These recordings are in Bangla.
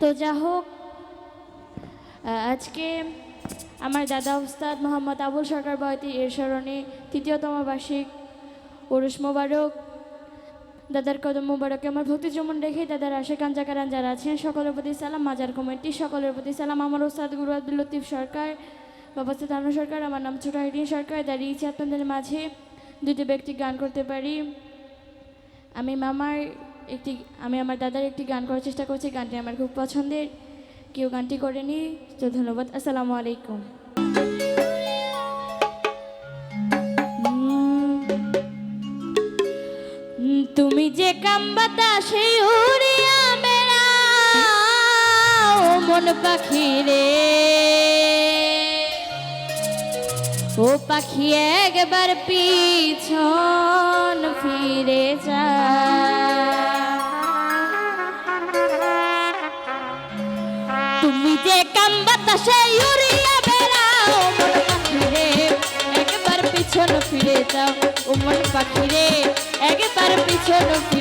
তো যা হোক আজকে আমার দাদা উস্তাদ মোহাম্মদ আবুল সরকার বয়তি এর স্মরণে তৃতীয়তম বার্ষিক ওরস মোবারক, দাদার কদম মোবারকে আমার ভক্তি জমন রেখে দাদার আশেকান জাকারান যারা আছেন, সকলের প্রতি সালাম, মাজার কমিটি, সকলের প্রতি সালাম। আমার ওস্তাদ গুরু আব্দুল লতিফ সরকার, বাবা তানু সরকার, আমার নাম ছোট হাইডিন সরকার। দাঁড়িয়েছি আপনাদের মাঝে দুটি ব্যক্তি গান করতে পারি। আমি মামার একটি, আমি আমার দাদার একটি গান করার চেষ্টা করছি। গানটি আমার খুব পছন্দের। কেউ গানটি করেনি, তো ধন্যবাদ। আসসালামু আলাইকুম। তুমি যে কাম্বাতা, সেই উড়িয়া বেড়াও মন পাখি রে। ও পাখি একবার পিছন বাতাসে উড়িয়া বেড়াও, মন পাখি রে একবার পিছন ফিরে যাও, ও মন পাখি রে একবার পিছন ফিরে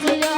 Yeah.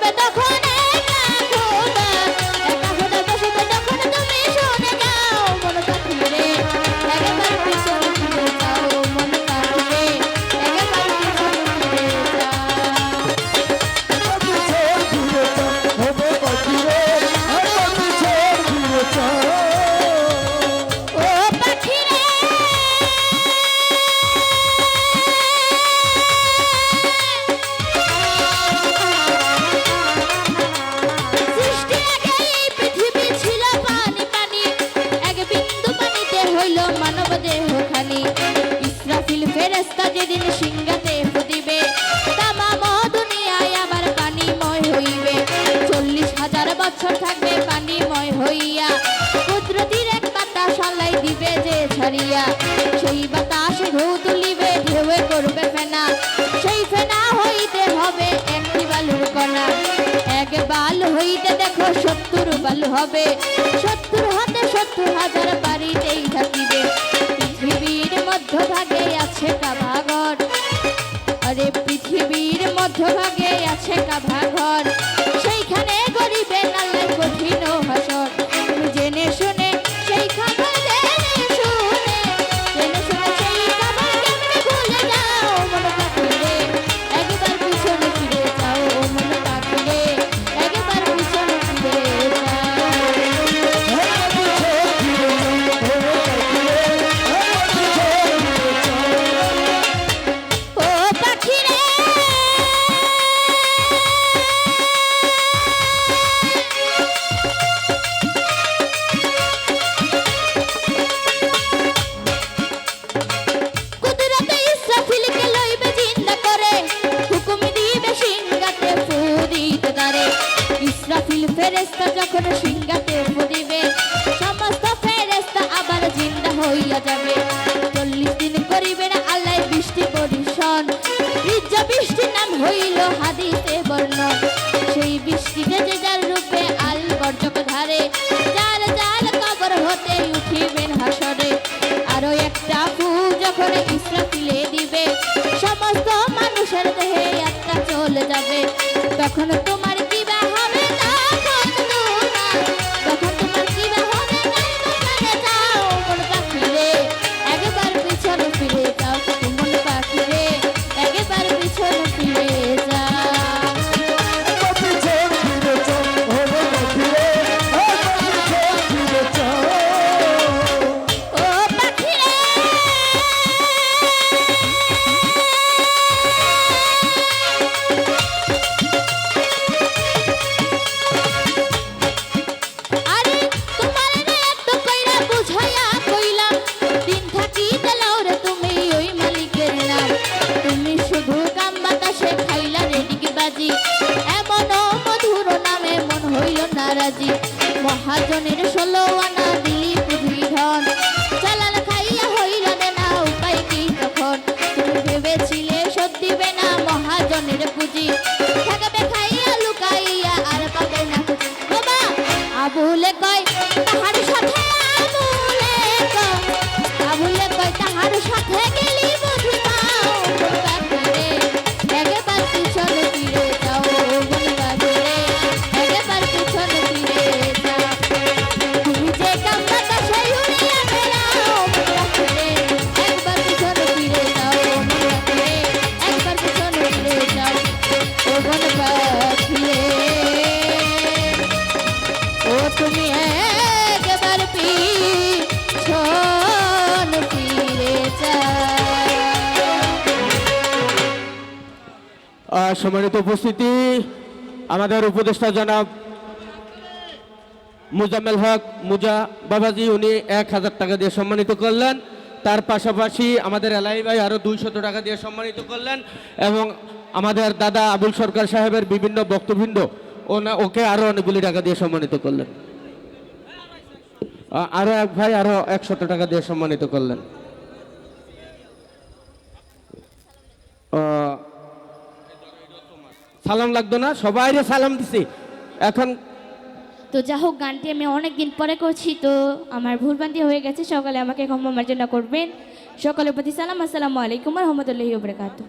খোদা তখন যে ছাড়িয়া সেই বাতাস ঢেউ তুলিবে, ঢেউয়ে করবে ফেনা। সেই ফেনা হইতে হবে একটি বালুর কণা। এক বাল হইতে দেখো সত্তর বাল হবে। সত্তর হাতে সত্তর হাজার বাড়িতেই হইল হাদিতে বর্ণ সেই যার রূপে আল বর্জক ধারে, যার যার কবর হতে উঠিবেন হাসরে। আরও একটা ফুল যখন ইসরাফিলে দিবে, সমস্ত মানুষের দেহে চলে যাবে। তখন মহাজনের ষোলো আনা দিলি পুঁজি ধন। চালান খাইয়া হইল না উপায় কি তখন? তুমি ভেবেছিলে দিবে না মহাজনের পুঁজি। সম্মানিত উপস্থিতি, আমাদের উপদেষ্টা জনাব মুজাম্মেল হক মুজা বাবাজি, উনি এক হাজার টাকা দিয়ে সম্মানিত করলেন। তার পাশাপাশি আমাদের এলাই ভাই আরও দুইশত টাকা দিয়ে সম্মানিত করলেন এবং আমাদের দাদা আবুল সরকার সাহেবের বিভিন্ন বক্তবৃন্দ, ওনা ওকে আরও অনেকগুলি টাকা দিয়ে সম্মানিত করলেন। আরও এক ভাই আরও একশত টাকা দিয়ে সম্মানিত করলেন। সালাম লাগতো না সবাই সালাম দিছি। এখন তো যা হোক, গানটি আমি অনেকদিন পরে করছি, তো আমার ভুলভ্রান্তি হয়ে গেছে, সকালে আমাকে ক্ষমা মার্জনা করবেন। সকলের প্রতি সালাম, আসসালামু আলাইকুম রহমতুল্লাহি ওবরাকাতুহ